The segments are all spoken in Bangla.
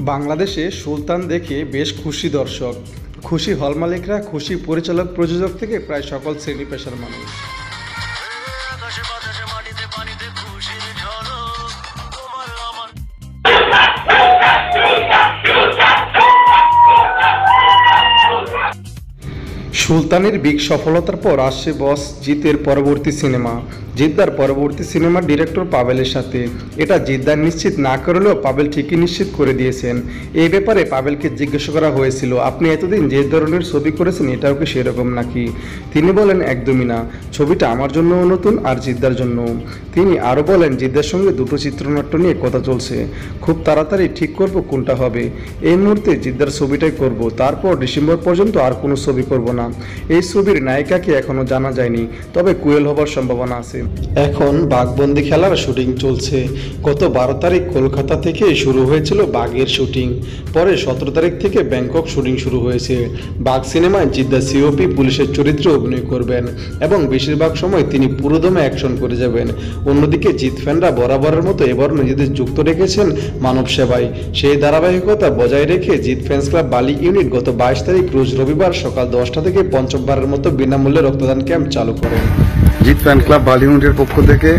বাংলাদেশে সুলতান দেখে বেশ খুশি দর্শক। খুশি হল মালিকরা খুশি পরিচালক প্রযোজক থেকে প্রায় সকল শ্রেণি পেশার মানুষ। সুলতানের বিগ সফলতার পর আসছে বস জিতের পরবর্তী সিনেমা। জিদ্দার পরবর্তী সিনেমার ডিরেক্টর পাবেলের সাথে। এটা জিদ্দার নিশ্চিত না করলেও পাবেল ঠিকই নিশ্চিত করে দিয়েছেন। এই ব্যাপারে পাবেলকে জিজ্ঞাসা করা হয়েছিল, আপনি এতদিন যে ধরনের ছবি করেছেন, এটাও কি সেরকম নাকি? তিনি বলেন, একদমই না। ছবিটা আমার জন্যও নতুন আর জিদ্দার জন্য তিনি আরও বলেন, জিদ্দার সঙ্গে দুটো চিত্রনাট্য নিয়ে কথা চলছে। খুব তাড়াতাড়ি ঠিক করব কোনটা হবে। এই মুহূর্তে জিদ্দার ছবিটাই করব। তারপর ডিসেম্বর পর্যন্ত আর কোনো ছবি করব না। এই ছবির নায়িকাকে এখনও জানা যায়নি, তবে কুয়েল হবার সম্ভাবনা আছে। এখন বাঘবন্দি খেলার শুটিং চলছে। গত বারো তারিখ কলকাতা থেকে শুরু হয়েছিল বাঘের শুটিং। পরে সতেরো তারিখ থেকে ব্যাংকক শুটিং শুরু হয়েছে। বাঘ সিনেমায় জিদ্দা সিওপি পুলিশের চরিত্রে অভিনয় করবেন এবং বেশিরভাগ সময় তিনি পুরোদমে অ্যাকশন করে যাবেন। অন্যদিকে জিৎ ফ্যানরা বরাবরের মতো এবার নিজেদের যুক্ত রেখেছেন মানব সেবায়। সেই ধারাবাহিকতা বজায় রেখে Jeet fans club Bally unit গত বাইশ তারিখ রোজ রবিবার সকাল দশটা থেকে পঞ্চমবারের মতো বিনামূল্যে রক্তদান ক্যাম্প চালু করেন। জিৎ ফ্যান ক্লাব বালিউডের পক্ষ থেকে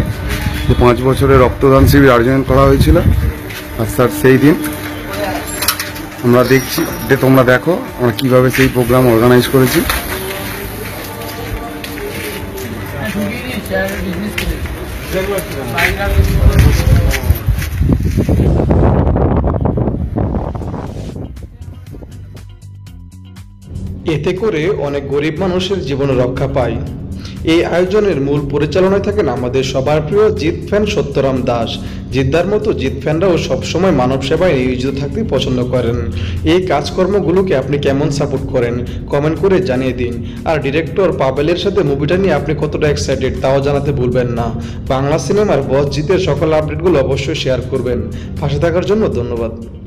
পাঁচ বছরের রক্তদান শিবির আয়োজন করা হয়েছিল আর স্যার, সেই দিন আমরা দেখছি যে তোমরা দেখো আমরা কীভাবে সেই প্রোগ্রাম অর্গানাইজ করেছি। এতে করে অনেক গরিব মানুষের জীবন রক্ষা পায়। এই আয়োজনের মূল পরিচালনায় থাকেন আমাদের সবার প্রিয় জিৎ ফ্যান সত্যরাম দাস। জিদ্দার মতো জিৎ ফ্যানরাও সবসময় মানব সেবায় নিয়োজিত থাকতে পছন্দ করেন। এই কাজকর্মগুলোকে আপনি কেমন সাপোর্ট করেন, কমেন্ট করে জানিয়ে দিন। আর ডিরেক্টর পাবেলের সাথে মুভিটা নিয়ে আপনি কতটা এক্সাইটেড তাও জানাতে ভুলবেন না। বাংলা সিনেমার বস জিতের সকল আপডেটগুলো অবশ্যই শেয়ার করবেন। পাশে থাকার জন্য ধন্যবাদ।